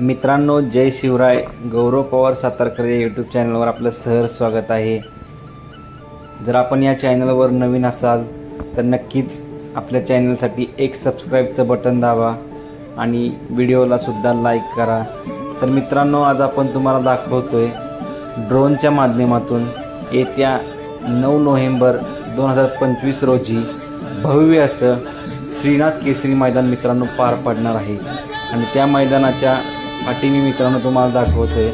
मित्रांनो जय शिवराय. गौरव पवार सातारकर या यूट्यूब चॅनलवर आपलं सहर स्वागत आहे. जर आपण या चॅनलवर नवीन असाल तर नक्कीच आपल्या चॅनलसाठी एक सबस्क्राईबचं बटन दाबा आणि व्हिडिओलासुद्धा लाईक करा. तर मित्रांनो आज आपण तुम्हाला दाखवतो आहे ड्रोनच्या माध्यमातून येत्या नऊ नोव्हेंबर दोन हजार पंचवीस रोजी भव्य असं श्रीनाथ केसरी मैदान मित्रांनो पार पडणार आहे. आणि त्या मैदानाच्या फाटी मी मित्रांनो तुम्हाला दाखवतोय.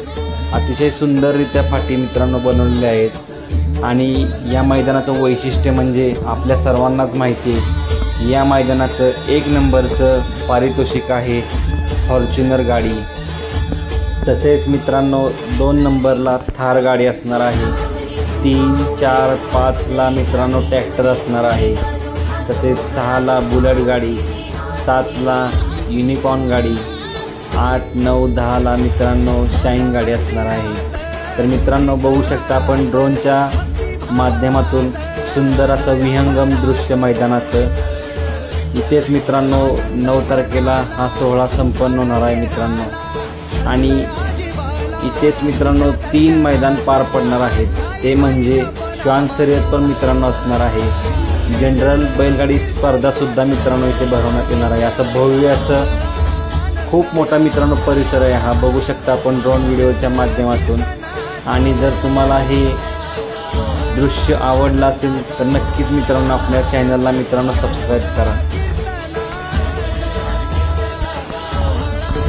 अतिशय सुंदररित्या फाटी मित्रांनो बनवलेल्या आहेत. आणि या मैदानाचं वैशिष्ट्य म्हणजे आपल्या सर्वांनाच माहिती आहे या मैदानाचं एक नंबरचं पारितोषिक आहे फॉर्च्युनर गाडी. तसेच मित्रांनो दोन नंबरला थार गाडी असणार आहे. तीन चार पाचला मित्रांनो ट्रॅक्टर असणार आहे. तसेच सहाला बुलेट गाडी सातला युनिकॉर्न गाडी आठ नऊ दहाला मित्रांनो शाईन गाडी असणार आहे. तर मित्रांनो बघू शकता आपण ड्रोनच्या माध्यमातून सुंदर असं विहंगम दृश्य मैदानाचं. इथेच मित्रांनो नऊ तारखेला हा सोहळा संपन्न होणार आहे मित्रांनो. आणि इथेच मित्रांनो तीन मैदान पार पडणार आहेत. ते म्हणजे श्वान शर्यत पण मित्रांनो असणार आहे. जनरल बैलगाडी स्पर्धासुद्धा मित्रांनो इथे भरवण्यात येणार आहे. असं भव्य असं खूप मोठा मित्रांनो परिसर आहे हा. बघू शकता आपण ड्रोन व्हिडिओच्या माध्यमातून. आणि जर तुम्हाला हे दृश्य आवडलं असेल तर नक्कीच मित्रांनो आपल्या चॅनलला मित्रांनो सबस्क्राईब करा.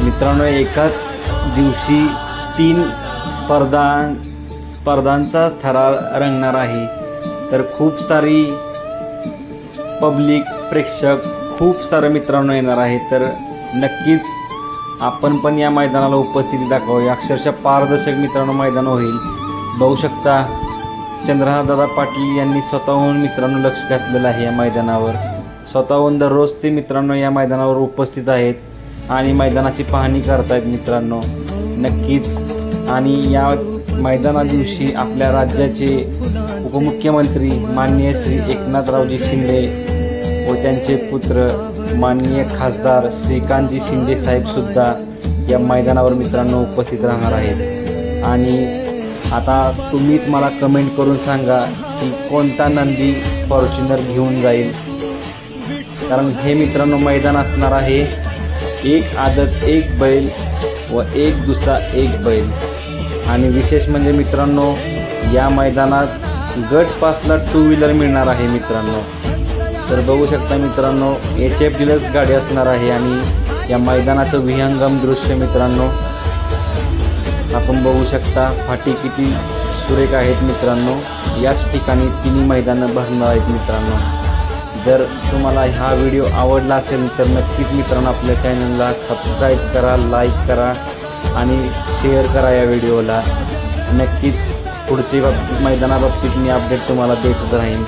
मित्रांनो एकाच दिवशी तीन स्पर्धा स्पर्धांचा थरा रंगणार आहे. तर खूप सारी पब्लिक प्रेक्षक खूप सारं मित्रांनो येणार आहे. तर नक्कीच आपण पण या मैदानाला उपस्थिती दाखवावी. अक्षरशः पारदर्शक मित्रांनो मैदान होईल. बघू शकता चंद्रहारदादा पाटील यांनी स्वतःहून मित्रांनो लक्ष घातलेलं आहे या मैदानावर. स्वतःहून दररोज ते मित्रांनो या मैदानावर उपस्थित आहेत आणि मैदानाची पाहणी करतायत मित्रांनो. नक्कीच. आणि या मैदाना दिवशी आपल्या राज्याचे उपमुख्यमंत्री माननीय श्री एकनाथरावजी शिंदे व त्यांचे पुत्र माननीय खासदार श्रीकांतजी शिंदे साहेबसुद्धा या मैदानावर मित्रांनो उपस्थित राहणार आहेत. आणि आता तुम्हीच मला कमेंट करून सांगा की कोणता नंदी फॉर्च्युनर घेऊन जाईल. कारण हे मित्रांनो मैदान असणार आहे. एक आदत एक बैल व एक दुसरा एक बैल. आणि विशेष म्हणजे मित्रांनो या मैदानात गट पासला टू व्हीलर मिळणार आहे मित्रांनो. तर बघू शकता मित्रांनो एच एफ डिलक्स गाडी असणार आहे आणि या मैदानाचं विहंगम दृश्य मित्रांनो. आपण बघू शकता फाटी किती सुरेख आहेत मित्रांनो. याच ठिकाणी तिन्ही मैदानं भरणार आहेत मित्रांनो. जर तुम्हाला हा व्हिडिओ आवडला असेल तर नक्कीच मित्रांनो आपल्या चॅनलला सबस्क्राईब करा लाईक करा आणि शेअर करा या व्हिडिओला. नक्कीच पुढच्या बाबतीत मैदानाबाबतीत मी अपडेट तुम्हाला देतच राहीन.